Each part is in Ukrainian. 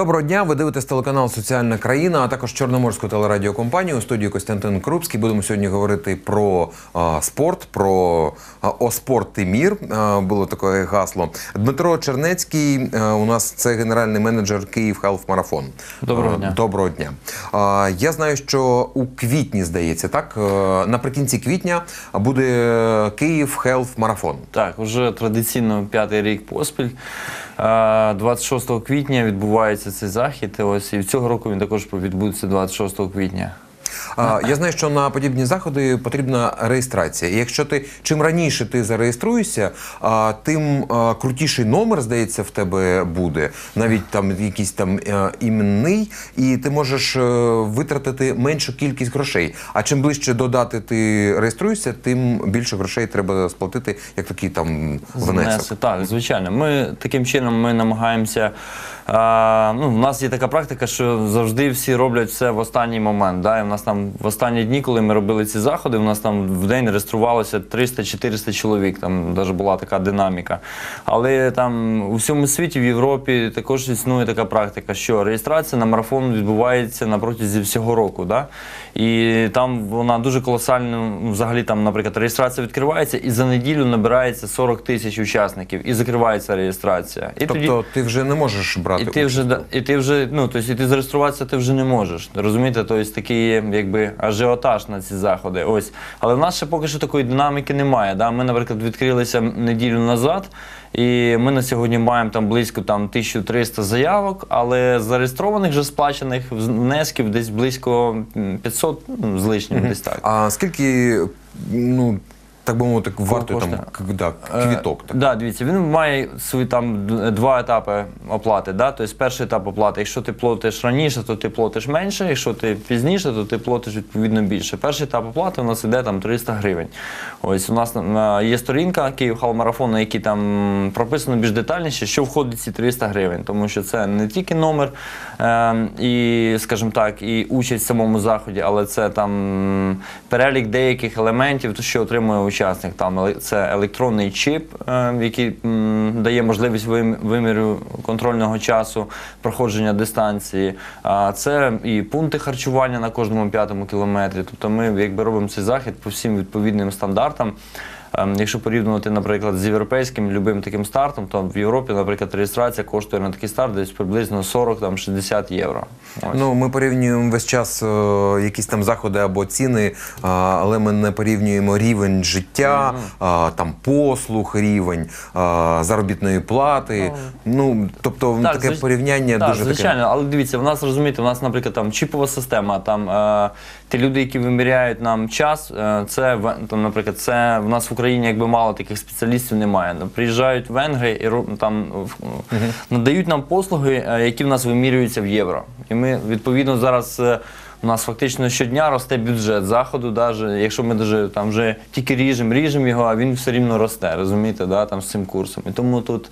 Доброго дня. Ви дивитесь телеканал Соціальна країна, а також Чорноморську телерадіокомпанію. У студії Костянтин Крупський. Будемо сьогодні говорити про а, спорт, про а, о спорт і мір. А, було таке гасло. Дмитро Чернецький а, у нас це генеральний менеджер Київ Хелф Марафон. Доброго А. Доброго дня. А, я знаю, що у квітні здається, так наприкінці квітня буде Київ Хелф Марафон. Так, вже традиційно п'ятий рік поспіль. Е, 26 квітня відбувається цей захід. Ось і цього року він також відбудеться 26 квітня. А, Я знаю, що на подібні заходи потрібна реєстрація. І якщо ти чим раніше ти зареєструєшся, а, тим а, крутіший номер, здається, в тебе буде, навіть там якийсь там е, іменний, і ти можеш е, витратити меншу кількість грошей. А чим ближче до дати ти реєструєшся, тим більше грошей треба сплатити, як такий там внесок. Так, звичайно. Ми таким чином ми намагаємося. Ну, в нас є така практика, що завжди всі роблять все в останній момент. Да? І в нас там в останні дні, коли ми робили ці заходи, у нас там в день реєструвалося 300-400 чоловік. Там навіть була така динаміка. Але там у всьому світі, в Європі, також існує така практика, що реєстрація на марафон відбувається на протязі всього року. Да? І там вона дуже колосально, ну, взагалі там, наприклад, реєстрація відкривається, і за неділю набирається 40 тисяч учасників, і закривається реєстрація. І Тобто ти вже не можеш брати і ти вже да- і ти вже ну тобто, і ти зареєструватися ти вже не можеш. Розумієте? Тобто такий є, якби ажіотаж на ці заходи. Ось, але в нас ще поки що такої динаміки немає. Да? Ми, наприклад, відкрилися неділю назад, і ми на сьогодні маємо там близько там 1300 заявок, але зареєстрованих вже сплачених внесків десь близько м, 500 ну, з лишнім, десь так. А скільки, ну так би мовити, вартує там к- да, квіток? Так. Е, Да, дивіться, він має свої там д- два етапи оплати. Да? Тобто перший етап оплати, якщо ти платиш раніше, то ти платиш менше, якщо ти пізніше, то ти платиш відповідно більше. Перший етап оплати у нас іде там 300 гривень. Ось у нас е, є сторінка Київ Хал Марафон, на якій там прописано більш детальніше, що входить в ці 300 гривень, тому що це не тільки номер е, і, скажімо так, і участь в самому заході, але це там перелік деяких елементів, то що отримує учасник. Там це електронний чіп, е, який дає можливість виміру контрольного часу проходження дистанції. Це і пункти харчування на кожному п'ятому кілометрі. Тобто ми якби робимо цей захід по всім відповідним стандартам. Ем, Якщо порівнювати, наприклад, з європейським любим таким стартом, то в Європі, наприклад, реєстрація коштує на такий старт десь приблизно 40-60 євро. Ось. Ну, ми порівнюємо весь час е, якісь там заходи або ціни, а, але ми не порівнюємо рівень життя, а, там послуг, рівень а, заробітної плати. Ну, тобто Так, таке звич- порівняння так, дуже звичайно, але дивіться, в нас розумієте, в нас, наприклад, там чіпова система. Там е, ті люди, які виміряють нам час, е, це там, наприклад, це в нас в Україні якби мало таких спеціалістів немає. Приїжджають венгри і там надають нам послуги, е, які в нас вимірюються в євро. І ми відповідно зараз. е, у нас фактично щодня росте бюджет заходу, даже, якщо ми даже, там вже тільки ріжемо, ріжемо його, а він все рівно росте, розумієте, да, там, з цим курсом. І тому тут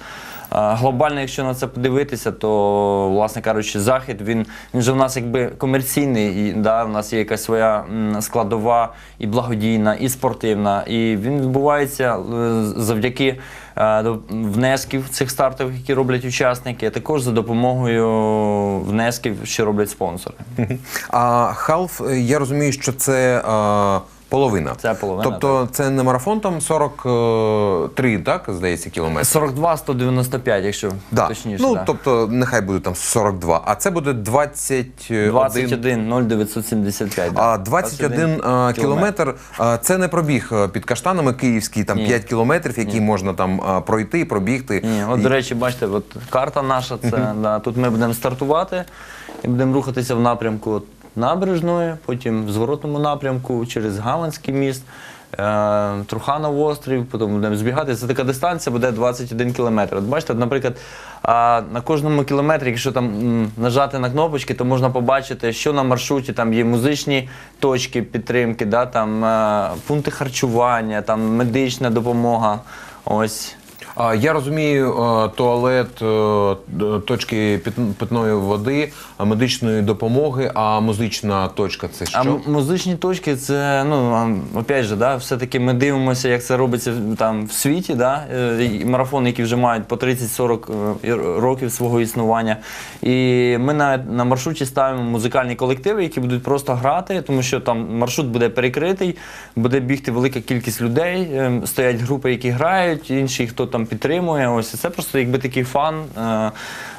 глобально, якщо на це подивитися, то, власне кажучи, захід він, він же в нас якби комерційний, і да, в нас є якась своя складова і благодійна, і спортивна. І він відбувається е, завдяки е, внесків цих стартових, які роблять учасники, а також за допомогою внесків, що роблять спонсори. А халф, е, я розумію, що це а, половина. Це половина, Тобто це не марафон, там 43, так, здається, кілометри. 42 195, якщо Да. точніше. ну, да. тобто, нехай буде там 42, а це буде 21. 21 0975. да. А 21 а, кілометр а, це не пробіг під каштанами київський, там Ні. 5 кілометрів, які можна там пройти, пробігти. Ні, от, І- до речі, бачите, от карта наша, це да, тут ми будемо стартувати і будемо рухатися в напрямку набережної, потім в зворотному напрямку через Галанський міст, е, Труханов острів, потім будемо збігати. Це така дистанція буде 21 кілометр. От бачите, наприклад, на кожному кілометрі, якщо там нажати на кнопочки, то можна побачити, що на маршруті там є музичні точки підтримки, да, там, е, пункти харчування, там медична допомога. Ось. Я розумію, е, туалет, е, точки питної води, медичної допомоги, а музична точка це що? А музичні точки це, ну, опять же, да, все-таки ми дивимося, як це робиться там в світі. Да? е, Марафони, які вже мають по 30-40 е, років свого існування. І ми на, на маршруті ставимо музикальні колективи, які будуть просто грати, тому що там маршрут буде перекритий, буде бігти велика кількість людей, стоять групи, які грають, інші, хто там підтримує. Ось і це просто якби такий фан. Е,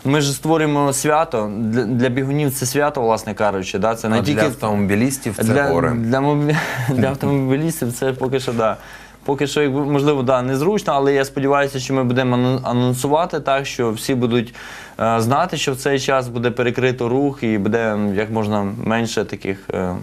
Ми ж створюємо свято. Для, для бігунів це свято, власне кажучи. Да? Це не А тільки для автомобілістів це для, горе. Для, мобі- для автомобілістів це поки що да. Поки що, якби, можливо, да, незручно, але я сподіваюся, що ми будемо анонсувати так, що всі будуть е, знати, що в цей час буде перекрито рух і буде як можна менше таких. Е,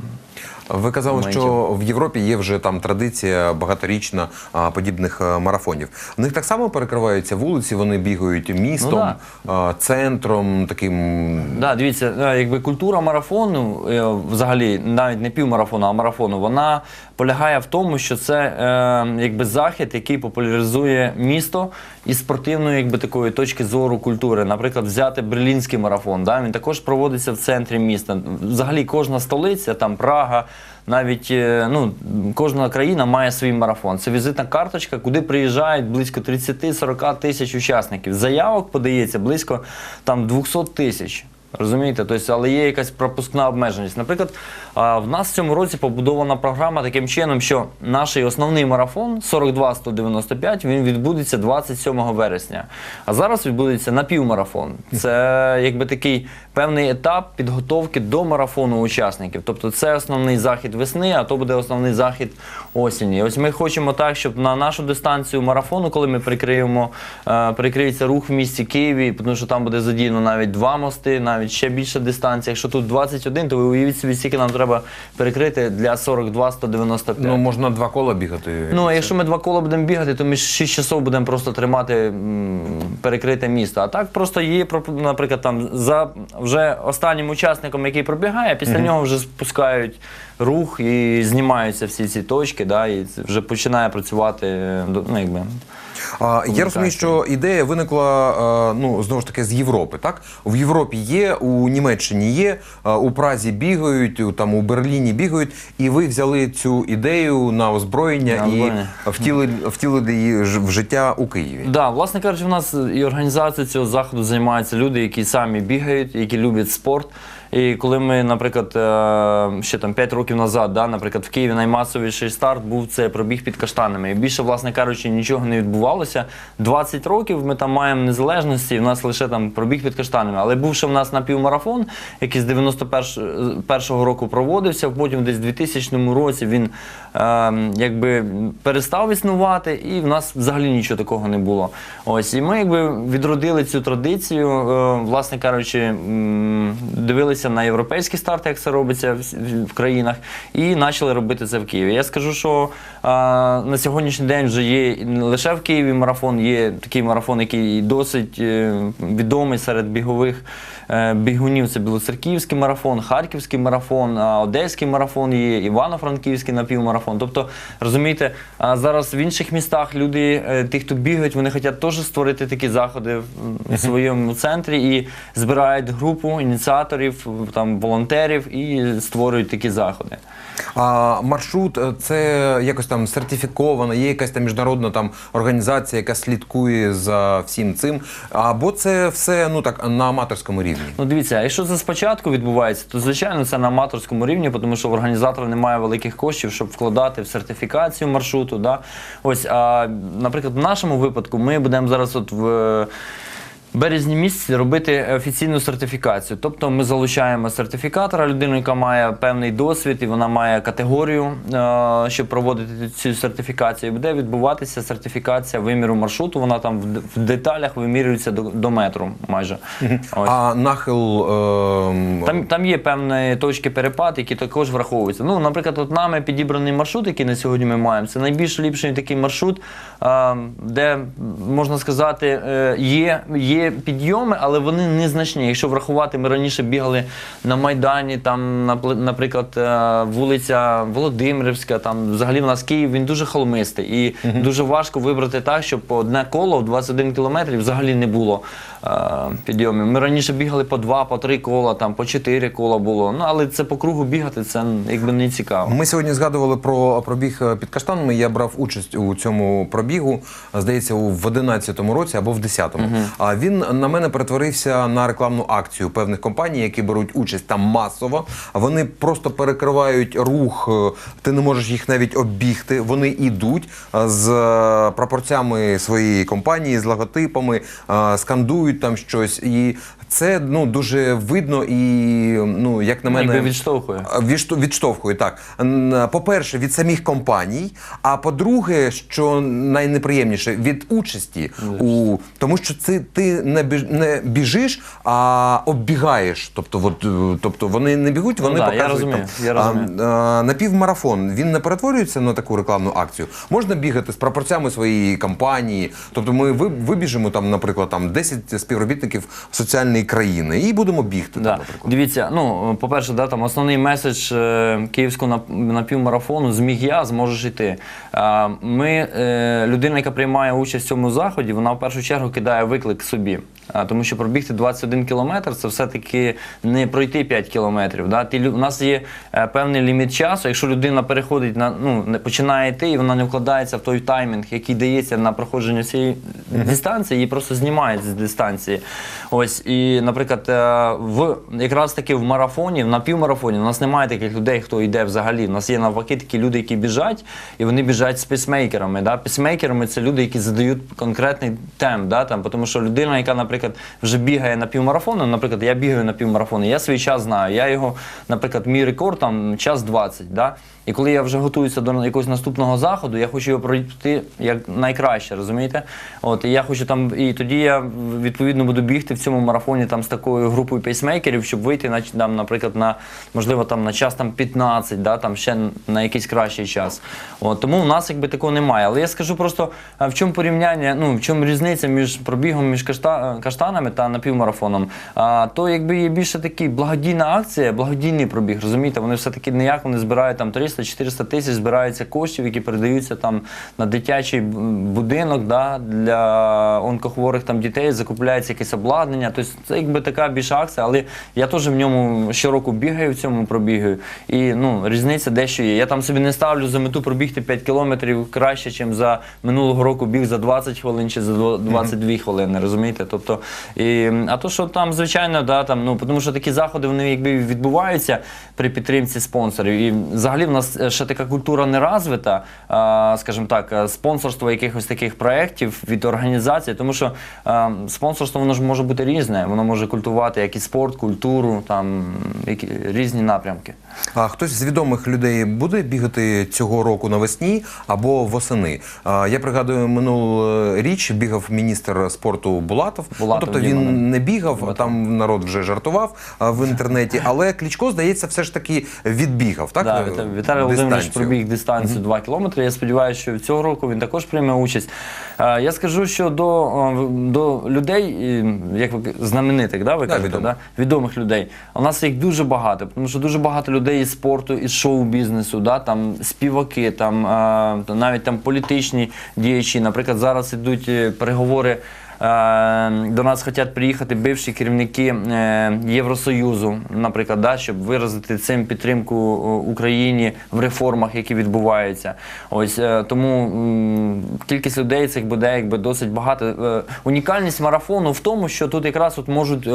Ви казали, моментів. що в Європі є вже там традиція багаторічна а, подібних а, марафонів. В них так само перекриваються вулиці, вони бігають містом, Ну а, центром, таким. Да, дивіться, е, якби культура марафону, е, взагалі навіть не півмарафону, а марафону, вона полягає в тому, що це е, якби захід, який популяризує місто із спортивної, якби такої точки зору культури. Наприклад, взяти берлінський марафон. Да, він також проводиться в центрі міста. Взагалі, кожна столиця, там Прага. Навіть е, ну, кожна країна має свій марафон. Це візитна карточка, куди приїжджають близько 30-40 тисяч учасників. Заявок подається близько там 200 тисяч. Розумієте? Тобто, але є якась пропускна обмеженість. Наприклад, в нас в цьому році побудована програма таким чином, що наш основний марафон 42-195, він відбудеться 27 вересня. А зараз відбудеться напівмарафон. Це якби такий певний етап підготовки до марафону учасників. Тобто це основний захід весни, а то буде основний захід осені. Ось ми хочемо так, щоб на нашу дистанцію марафону, коли ми прикриємо, е, прикриється рух в місті Києві, тому що там буде задіяно навіть два мости, навіть ще більша дистанція. Якщо тут 21, то ви уявіть собі, скільки нам треба перекрити для 42-195. Ну, можна два кола бігати. Ну, а якщо ми два кола будемо бігати, то ми 6 часов будемо просто тримати м, перекрите місто. А так просто є, проп- наприклад, там за вже останнім учасником, який пробігає, після нього вже спускають рух і знімаються всі ці точки, да, і це вже починає працювати. е, до- Ну, якби. А, я розумію, що ідея виникла ну знову ж таки з Європи. Так в Європі є, у Німеччині є, у Празі бігають, у- там у Берліні бігають, і ви взяли цю ідею на озброєння На і озброєння. втілили, втілили її в життя у Києві. Да, власне кажучи, в нас і організацією цього заходу займаються люди, які самі бігають, які люблять спорт. І коли ми, наприклад, е, ще там 5 років назад, да, наприклад, в Києві наймасовіший старт був це пробіг під каштанами. І більше, власне кажучи, нічого не відбувалося. 20 років ми там маємо незалежності, і в нас лише там пробіг під каштанами. Але був ще в нас напівмарафон, який з 91-го року проводився, потім десь в 2000 році він е, якби перестав існувати, і в нас взагалі нічого такого не було. Ось і ми якби відродили цю традицію, е, власне кажучи, дивилися на європейські старти, як це робиться в, країнах, і почали робити це в Києві. Я скажу, що е, на сьогоднішній день вже є не лише в Києві марафон, є такий марафон, який досить е, відомий серед бігових бігунів. Це Білоцерківський марафон, Харківський марафон, Одеський марафон є, Івано-Франківський напівмарафон. Тобто, розумієте, зараз в інших містах люди, тих, ті, хто бігають, вони хочуть теж створити такі заходи в своєму центрі і збирають групу ініціаторів, там волонтерів і створюють такі заходи. А маршрут е, це якось там сертифіковано, є якась там міжнародна там організація, яка слідкує за всім цим. Або це все ну так на аматорському рівні. Ну дивіться, якщо це спочатку відбувається, то звичайно це на аматорському рівні, тому що в організатора немає великих коштів, щоб вкладати в сертифікацію маршруту. Да? Ось, а, наприклад, в нашому випадку ми будемо зараз от в. Березні місяці робити офіційну сертифікацію. Тобто ми залучаємо сертифікатора, людину, яка має певний досвід, і вона має категорію, е, щоб проводити цю сертифікацію. І буде відбуватися сертифікація виміру маршруту. Вона там в деталях вимірюється до, до метру майже. Ось. А нахил ем, Там, там є певні точки перепад, які також враховуються. Ну, наприклад, от нами підібраний маршрут, який на сьогодні ми маємо, це найбільш ліпший такий маршрут, а, де можна сказати, е, є, є є підйоми, але вони незначні. Якщо врахувати, ми раніше бігали на Майдані, там, наприклад, е, вулиця Володимирівська, там взагалі в нас Київ, він дуже холмистий. І дуже важко вибрати так, щоб одне коло в 21 кілометрів взагалі не було підйомів. Ми раніше бігали по два, по три кола, там, по чотири кола було. Ну, але це по кругу бігати, це якби не цікаво. Ми сьогодні згадували про пробіг е, під каштанами. Я брав участь у цьому пробігу, е, здається, у- в 11-му році або в 10-му. А він на мене перетворився на рекламну акцію певних компаній, які беруть участь там масово. Вони просто перекривають рух. е, Ти не можеш їх навіть оббігти. Вони йдуть е, з е, прапорцями своєї компанії, з логотипами, е, скандують там щось. І це ну дуже видно і ну як на мене Якби відштовхує. Відшту- відштовхує так. По-перше, від самих компаній. А по-друге, що найнеприємніше, від участі у тому, що це ти не біж не біжиш, а оббігаєш. Тобто, от, е, тобто вони не бігуть, вони Ну да, я показують. розумію, там. я розумію. А, а, напівмарафон він не перетворюється на таку рекламну акцію. Можна бігати з прапорцями своєї компанії. Тобто, ми ви- вибіжимо там, наприклад, там 10 співробітників соціальної країни і будемо бігти. Да. Там, наприклад. Дивіться, ну по-перше, да, там основний меседж е, київського нап- напівмарафону зміг я, зможеш йти. Е, ми, е, людина, яка приймає участь в цьому заході, вона в першу чергу кидає виклик собі. Тому що пробігти 21 кілометр це все-таки не пройти 5 кілометрів. Да? Лю- у нас є е, певний ліміт часу. Якщо людина переходить на ну починає йти, і вона не вкладається в той таймінг, який дається на проходження цієї дистанції, її просто знімають з дистанції. Ось і, наприклад, е, в якраз таки в марафоні, в напівмарафоні, у нас немає таких людей, хто йде взагалі. У нас є навпаки такі люди, які біжать, і вони біжать з пісмейкерами. Да? Пісмейкерами це люди, які задають конкретний темп. Да? Там, тому що людина, яка, наприклад, вже бігає на півмарафону, наприклад, я бігаю на півмарафону, я свій час знаю. Я його, наприклад, мій рекорд там час 20. Да? І коли я вже готуюся до якогось наступного заходу, я хочу його пройти як найкраще, розумієте? От і я хочу там, і тоді я відповідно буду бігти в цьому марафоні там з такою групою пейсмейкерів, щоб вийти на там, наприклад, на можливо там на час там 15, да, там ще на якийсь кращий час. От тому в нас якби такого немає. Але я скажу просто в чому порівняння, ну в чому різниця між пробігом між кашта, каштанами та напівмарафоном. То якби є більше такі благодійна акція, благодійний пробіг. Розумієте, вони все таки ніяк вони збирають там 300-400 тисяч, збираються коштів, які передаються там на дитячий будинок, да, для онкохворих там дітей, закупляється якесь обладнання. Тобто це якби така більша акція, але я теж в ньому щороку бігаю в цьому пробігаю. І ну різниця дещо є. Я там собі не ставлю за мету пробігти 5 кілометрів краще, ніж за минулого року біг за 20 хвилин чи за дво- 22 хвилини. Розумієте? Тобто, і, а то, що там, звичайно, да, там, ну, тому що такі заходи вони якби відбуваються при підтримці спонсорів. І взагалі в нас е, ще така культура не розвита, скажімо так, е, спонсорство якихось таких проєктів від організацій, тому що е, спонсорство воно ж може бути різне, воно може культувати як і спорт, культуру, там які, різні напрямки. А хтось з відомих людей буде бігати цього року навесні або восени. А, Я пригадую, минулоріч бігав міністр спорту Булатов. Булатов, ну, тобто да. він не бігав, там народ вже жартував а, в інтернеті. Але Кличко, здається, все ж таки відбігав. Так Да, е, Віта- Віталій Володимирович пробіг дистанцію 2 кілометри. Я сподіваюся, що цього року він також прийме участь. Е, Я скажу, що до, е, до людей, як ви знаменитих, да, ви Да, кажете, відомих. да? відомих людей. У нас їх дуже багато, тому що дуже багато людей із спорту, із шоу-бізнесу, да, там співаки, там навіть там політичні діячі. Наприклад, зараз ідуть е, переговори. Е, До нас хочуть приїхати бивші керівники е, Євросоюзу, наприклад, да, щоб виразити цим підтримку е, Україні в реформах, які відбуваються. Ось тому кількість людей цих буде якби досить багато. Унікальність марафону в тому, що тут якраз от можуть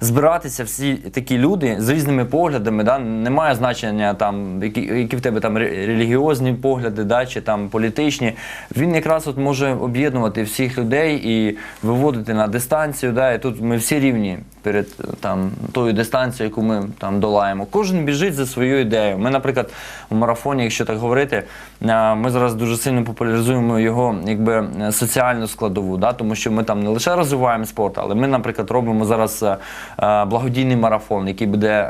збиратися всі такі люди з різними поглядами. Да? Немає значення там, які, які в тебе там релігіозні погляди, да, чи там політичні. Він якраз от може об'єднувати всіх людей і виводити на дистанцію. Да? І тут ми всі рівні перед е, там тою дистанцією, яку ми там долаємо. Кожен біжить за свою ідею. Ми, наприклад, в марафоні, якщо так говорити, е, ми зараз дуже сильно популяризуємо його якби е, соціальну складову, да? тому що ми там не лише розвиваємо спорт, але ми, наприклад, робимо зараз благодійний марафон, який буде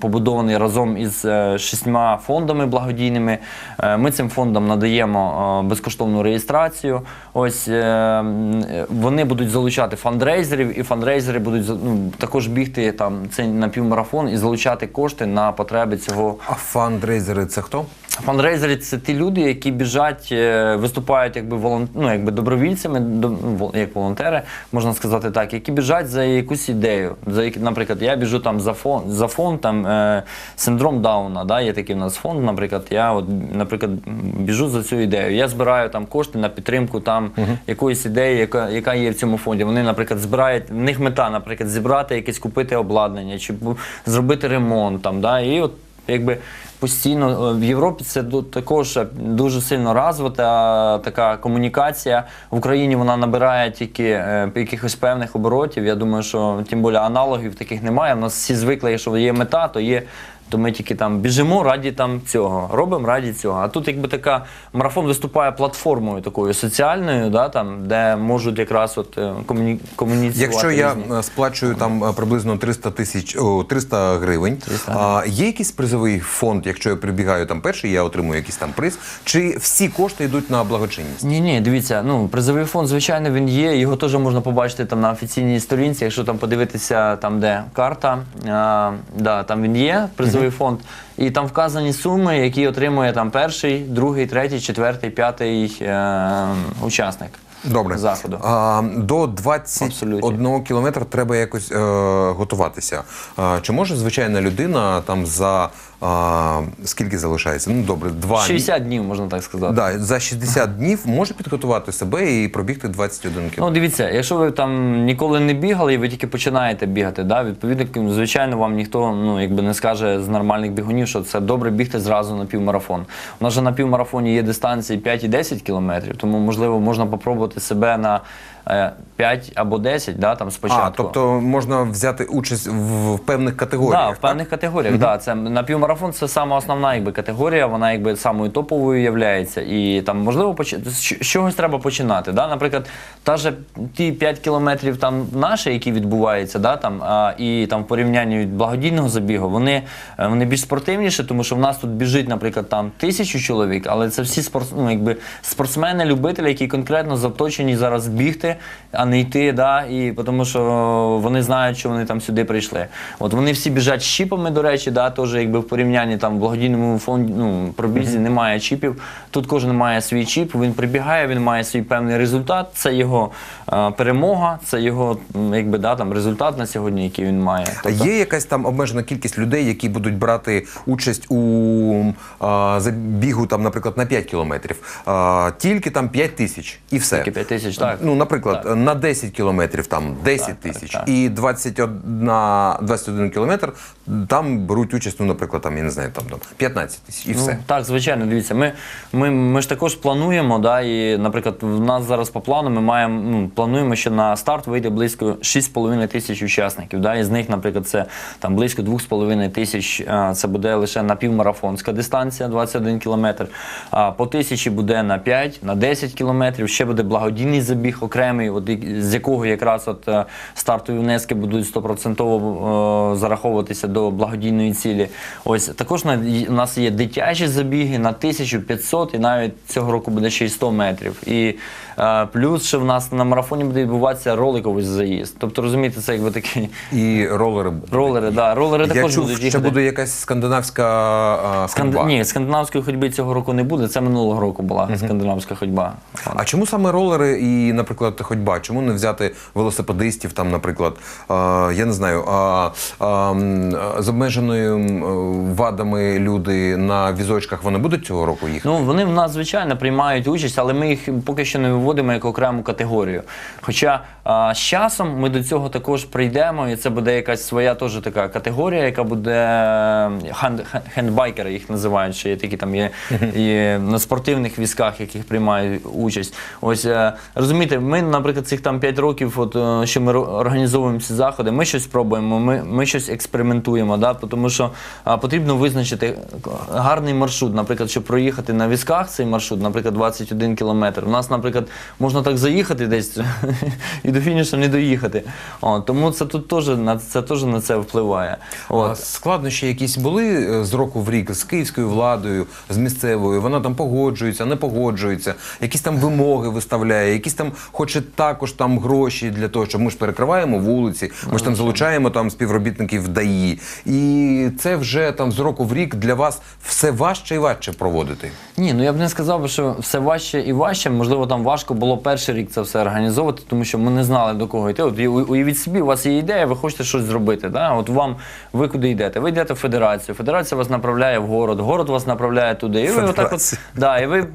побудований разом із шістьма фондами благодійними. Ми цим фондам надаємо безкоштовну реєстрацію. Ось вони будуть залучати фандрейзерів, і фандрейзери будуть ну, також бігти там цей напівмарафон і залучати кошти на потреби цього. А фандрейзери це хто? Фандрейзери це ті люди, які біжать, е, виступають якби волон... ну, якби добровільцями, до- як волонтери, можна сказати так, які біжать за якусь ідею. За які, наприклад, я біжу там за фонд, за фонд там е, синдром Дауна. Да, є такий в нас фонд. Наприклад, я от, наприклад, біжу за цю ідею. Я збираю там кошти на підтримку там якоїсь ідеї, яка, яка є в цьому фонді. Вони, наприклад, збирають в них мета, наприклад, зібрати якесь купити обладнання чи зробити ремонт там. Да, і от якби постійно е, в Європі це також е, дуже сильно розвита така комунікація. В Україні вона набирає тільки е, якихось певних оборотів. Я думаю, що тим більше аналогів таких немає. У нас всі звикли, якщо є мета, то є. То ми тільки там біжимо раді там цього, робимо раді цього. А тут якби така марафон виступає платформою такою соціальною, да, там, де можуть якраз от е, комуні... комуніцювати. Якщо я різні. е, сплачую там е, приблизно 300 тисяч о, 300 гривень, а, є якийсь призовий фонд, якщо я прибігаю там перший, я отримую якийсь там приз, чи всі кошти йдуть на благочинність? Ні, ні, дивіться, ну призовий фонд, звичайно, він є. Його теж можна побачити там на офіційній сторінці. Якщо там подивитися, там де карта, а, да, там він є, призовий фонд, і там вказані суми, які отримує там перший, другий, третій, четвертий, п'ятий е, учасник. Добре. Заходу. А, до 21 Абсолютно. кілометра треба якось е, готуватися. А, чи може звичайна людина там за а, скільки залишається? Ну добре, два 60 днів, можна так сказати. Да, за 60 днів може підготувати себе і пробігти 21 Ну, кілометр. дивіться, якщо ви там ніколи не бігали і ви тільки починаєте бігати, да, відповідно, звичайно, вам ніхто ну, якби не скаже з нормальних бігунів, що це добре бігти зразу на півмарафон. У нас же на півмарафоні є дистанції 5 і 10 кілометрів, тому можливо можна попробувати себе на 5 або 10, да, там спочатку. А, тобто можна взяти участь в, в певних категоріях. Да, в певних категоріях. Да, це напівмарафон це сама основна якби, категорія, вона якби самою топовою являється. І там можливо поч- з чогось треба починати. Да? Наприклад, та же ті 5 кілометрів там наші, які відбуваються, да, там, а, і там в порівнянні від благодійного забігу, вони, е, вони більш спортивніші, тому що в нас тут біжить, наприклад, там тисячу чоловік, але це всі спорт, ну, якби, спортсмени, любителі, які конкретно заточені зараз бігти, а не йти. Да? І, тому що вони знають, що вони там сюди прийшли. От вони всі біжать з чіпами, до речі, да, теж якби в порівнянні там в благодійному фонді ну, пробізі немає чіпів. Тут кожен має свій чіп, він прибігає, він має свій певний результат. Це його перемога, це його якби, да, там, результат на сьогодні, який він має. А Є якась там обмежена кількість людей, які будуть брати участь у а, забігу, там, наприклад, на 5 кілометрів. А, тільки там 5 тисяч і все. Тільки 5 тисяч, так. Ну, наприклад, на 10 кілометрів там 10 Так, так, тисяч, так. і 21, 21 кілометр там беруть участь, ну, наприклад, там, я не знаю, там, там 15 тисяч і все. Ну, так, звичайно, дивіться. Ми, ми, ми ж також плануємо, да, і, наприклад, в нас зараз по плану ми маємо, ну, плануємо, що на старт вийде близько 6,5 тисяч учасників. Да, і з них, наприклад, це там близько 2,5 тисяч. Це буде лише напівмарафонська дистанція, 21 кілометр. А по тисячі буде на 5, на 10 кілометрів. Ще буде благодійний забіг окремий, от, з якого якраз от е, стартові внески будуть 100% е, зараховуватися до благодійної цілі. Ось також на, у нас є дитячі забіги на 1500 і навіть цього року буде ще й 100 метрів. І е, плюс ще в нас на марафоні буде відбуватися роликовий заїзд. Тобто, розумієте, це якби такий І ролери ролери, да, ролери Я також чув, будуть ще їхати. буде якась скандинавська а, Сканд... ходьба. Ні, скандинавської ходьби цього року не буде. Це минулого року була скандинавська ходьба. А чому саме ролери і, наприклад, ходьба? Чому не взяти велосипедистів, там, наприклад, а, я не знаю, а, а, м, з обмеженою м, вадами люди на візочках вони будуть цього року їхати? Ну, вони в нас, звичайно, приймають участь, але ми їх поки що не виводимо як окрему категорію. Хоча а, з часом ми до цього також прийдемо, і це буде якась своя теж така категорія, яка буде е, хенд, хендбайкери, їх називають, що є такі там є, є на спортивних візках, яких приймають участь. Ось е, розумієте, ми, наприклад, цих там 5 років, от, е, що ми організовуємо ці заходи, ми щось пробуємо, ми, ми щось експериментуємо, да? тому що а, потрібно визначити гарний маршрут, наприклад, щоб проїхати на візках цей маршрут, наприклад, 21 кілометр. У нас, наприклад, можна так заїхати десь і до фінішу не доїхати. О, тому це тут теж на це теж на це впливає. А От. складнощі якісь були е, з року в рік з київською владою, з місцевою. Вона там погоджується, не погоджується, якісь там вимоги виставляє, якісь там хоче також там гроші для того, щоб ми ж перекриваємо вулиці, ми ж там залучаємо там співробітників ДАІ. І це вже там з року в рік для вас все важче і важче проводити. Ні, ну я б не сказав, що все важче і важче. Можливо, там важко було перший рік це все організовувати, тому що ми не знали до кого йти. От уявіть собі, у вас є ідея, ви хочете щось зробити. Да? От вам ви куди йдете? Ви йдете в федерацію. Федерація вас направляє в город, город вас направляє туди. І ви отак от, да, і ви,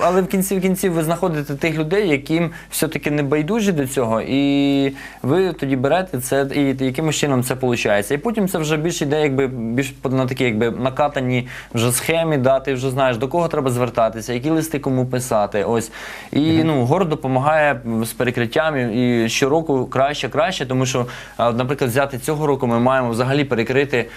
але в кінці в кінці ви знаходите тих людей, яким все-таки не байдужі до цього, і ви тоді берете це і якимось чином це виходить. І потім це вже більш іде, якби більш на такі, якби накатані вже схемі, да, ти вже знаєш до кого треба звертатися, які листи кому писати. Ось і ну город допомагає з перекриттям і щороку краще, краще, тому що, наприклад, взяти цього року ми маємо взагалі перекрити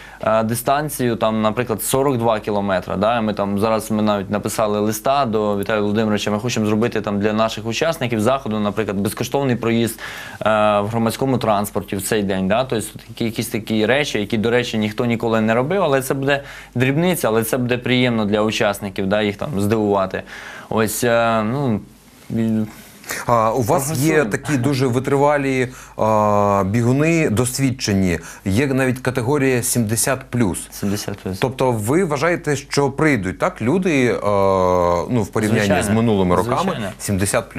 дистанцію, там, наприклад, 42 кілометри. Да? Ми там зараз ми навіть написали листа до Віталія Володимировича. Ми хочемо зробити там для наших учасників заходу, наприклад, безкоштовний проїзд в громадському транспорті в цей день. Да? Тобто якісь такі речі, які, до речі, ніхто ніколи не робив, але це буде дрібниця, але це буде приємно для учасників, да? їх там здивувати. Ось, е, ну. А, у вас є такі дуже витривалі а, бігуни, досвідчені. Є навіть категорія 70 70 плюс. Тобто, ви вважаєте, що прийдуть так люди е, ну, в порівнянні Звичайно. з минулими роками Звичайно. 70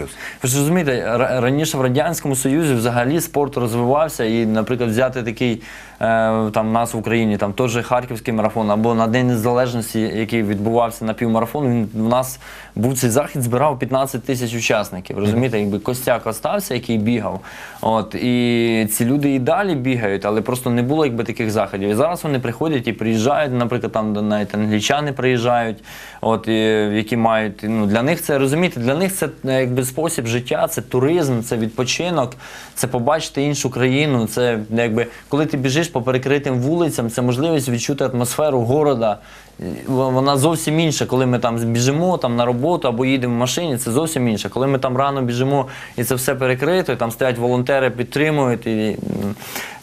Ви ж розумієте, раніше в Радянському Союзі взагалі спорт розвивався, і, наприклад, взяти такий там у нас в Україні, там теж харківський марафон, або на День Незалежності, який відбувався на півмарафон, він у нас був цей захід, збирав 15 тисяч учасників. Розумієте, якби костяк остався, який бігав. От і ці люди і далі бігають, але просто не було якби таких заходів. І зараз вони приходять і приїжджають, наприклад, там навіть англічани приїжджають, от і, які мають ну для них це розумієте, для них це е, якби спосіб життя, це туризм, це відпочинок, це побачити іншу країну. Це якби коли ти біжиш по перекритим вулицям, це можливість відчути атмосферу города. Вона зовсім інша, коли ми там біжимо там на роботу або їдемо в машині, це зовсім інше. Коли ми там рано біжимо і це все перекрито, і там стоять волонтери, підтримують. І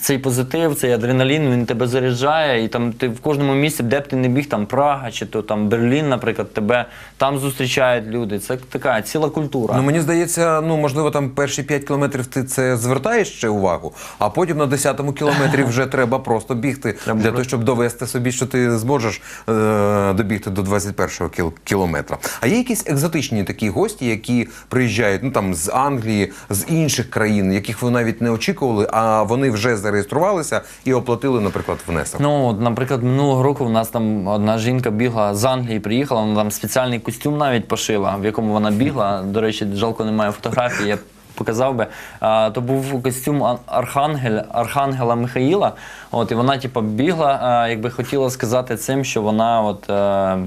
цей позитив, цей адреналін, він тебе заряджає, і там ти в кожному місці, де б ти не біг, там Прага чи то там Берлін, наприклад, тебе там зустрічають люди. Це така ціла культура. Ну мені здається, ну можливо, там перші 5 кілометрів ти це звертаєш ще увагу, а потім на 10-му кілометрі вже треба просто бігти Треба для того, щоб довести собі, що ти зможеш е- добігти до 21-го кіл- кілометра. А є якісь екзотичні такі гості, які приїжджають ну там з Англії, з інших країн, яких ви навіть не очікували, а вони вже зареєструвалися і оплатили, наприклад, внесок. Ну, наприклад, минулого року в нас там одна жінка бігла з Англії, приїхала, вона там спеціальний костюм навіть пошила, в якому вона бігла. До речі, жалко немає фотографії. Я показав би. То був костюм Архангель, Архангела Михаїла. От, і вона, типу, бігла, якби хотіла сказати цим, що вона от, е,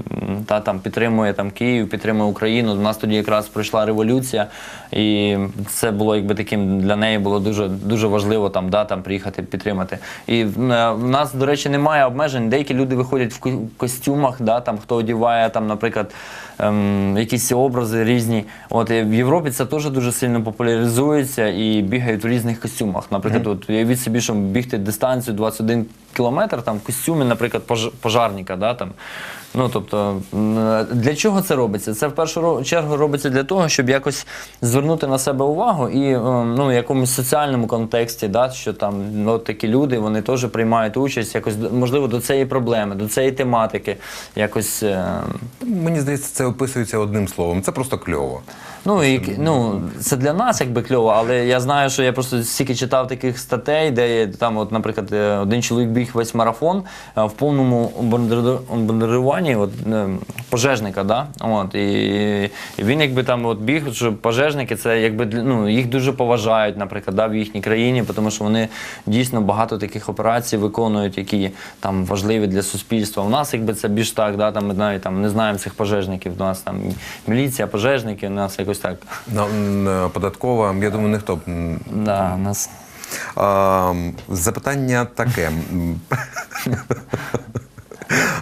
та, там, підтримує там, Київ, підтримує Україну. У нас тоді якраз пройшла революція, і це було якби таким для неї було дуже, дуже важливо там, да, там, приїхати підтримати. І е, в нас, до речі, немає обмежень. Деякі люди виходять в костюмах, да, там, хто одіває, там, наприклад, ем, якісь образи різні. От, і в Європі це теж дуже сильно популяризується і бігають в різних костюмах. Наприклад, от, уявіть собі, що бігти дистанцію 21 кілометр там, в костюмі, наприклад, пож- пожарника. Да, там. Ну, тобто, для чого це робиться? Це в першу чергу робиться для того, щоб якось звернути на себе увагу і ну, в якомусь соціальному контексті, да, що там ну, такі люди вони теж приймають участь, якось можливо до цієї проблеми, до цієї тематики. Якось, е, Мені здається, це описується одним словом. Це просто кльово. Ну, і, ну, це для нас якби кльово, але я знаю, що я просто стільки читав таких статей, де там, от, наприклад, е, один чоловік біг весь марафон е, в повному от, е, пожежника. Да? От, і, він якби там от біг, що пожежники це якби ну, їх дуже поважають, наприклад, да, в їхній країні, тому що вони дійсно багато таких операцій виконують, які там важливі для суспільства. У нас якби це більш так, да, там, ми навіть там не знаємо цих пожежників. У нас там міліція, пожежники, у нас якось так. На, податкова, я думаю, ніхто б Да, у нас А, запитання таке.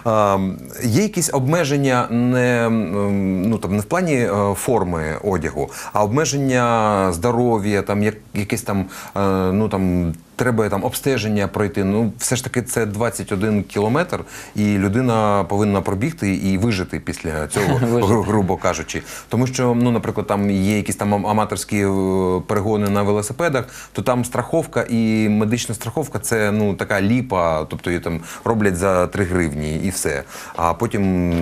А, є якісь обмеження не, ну, там, не в плані е, форми одягу, а обмеження здоров'я, там, як, якісь там, е, ну, там, треба там обстеження пройти. Ну, все ж таки, це 21 кілометр, і людина повинна пробігти і вижити після цього, гру- грубо кажучи. Тому що, ну, наприклад, там є якісь там аматорські е, перегони на велосипедах, то там страховка і медична страховка це ну така ліпа, тобто її там роблять за 3 гривні і все. А потім,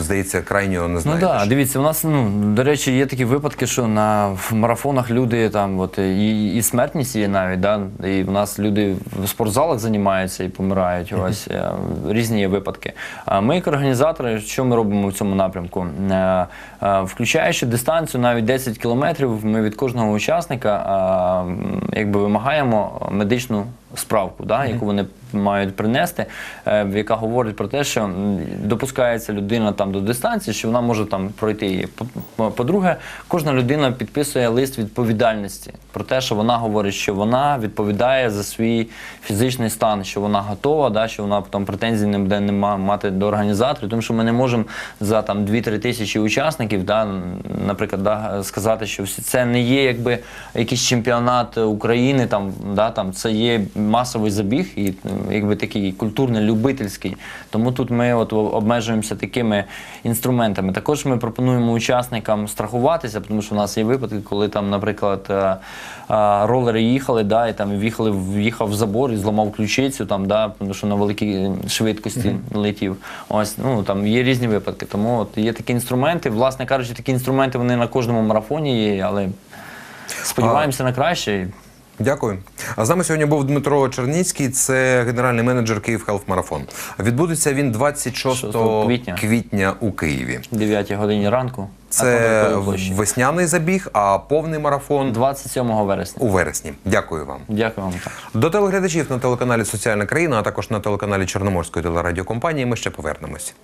здається, крайнього не Ну так, дивіться, у нас, ну, до речі, є такі випадки, що на в марафонах люди там, от, і, і смертність є навіть, да? і в нас люди в спортзалах займаються і помирають. Ось е, різні є випадки. А ми, як організатори, що ми робимо в цьому напрямку? Е, е, Включаючи дистанцію навіть 10 кілометрів, ми від кожного учасника якби вимагаємо медичну справку, да, яку вони мають принести, е, яка говорить про те, що допускається людина там до дистанції, що вона може там пройти її. По- По-друге, кожна людина підписує лист відповідальності про те, що вона говорить, що вона відповідає за свій фізичний стан, що вона готова, да, що вона там претензій не буде нема мати до організаторів, тому що ми не можемо за там 2-3 тисячі учасників, да, наприклад, да, сказати, що це не є якби якийсь чемпіонат України, там, да, там це є масовий забіг і якби такий культурний, любительський. Тому тут ми от обмежуємося такими інструментами. Також ми пропонуємо учасникам страхуватися, тому що в нас є випадки, коли там, наприклад, е, е, ролери їхали, да, і там в'їхали, в'їхав в забор і зламав ключицю, там, да, тому що на великій швидкості летів. Ось ну там є різні випадки. Тому от є такі інструменти. Власне кажучи, такі інструменти вони на кожному марафоні є, але сподіваємося на краще. Дякую. А з нами сьогодні був Дмитро Черніцький, це генеральний менеджер Київ Хелф Марафон. Відбудеться він 26 6 квітня. квітня у Києві. 9 годині ранку. Це весняний забіг, а повний марафон 27 вересня. у вересні. Дякую вам. Дякую вам. До телеглядачів на телеканалі Соціальна країна, а також на телеканалі Чорноморської телерадіокомпанії. Ми ще повернемось.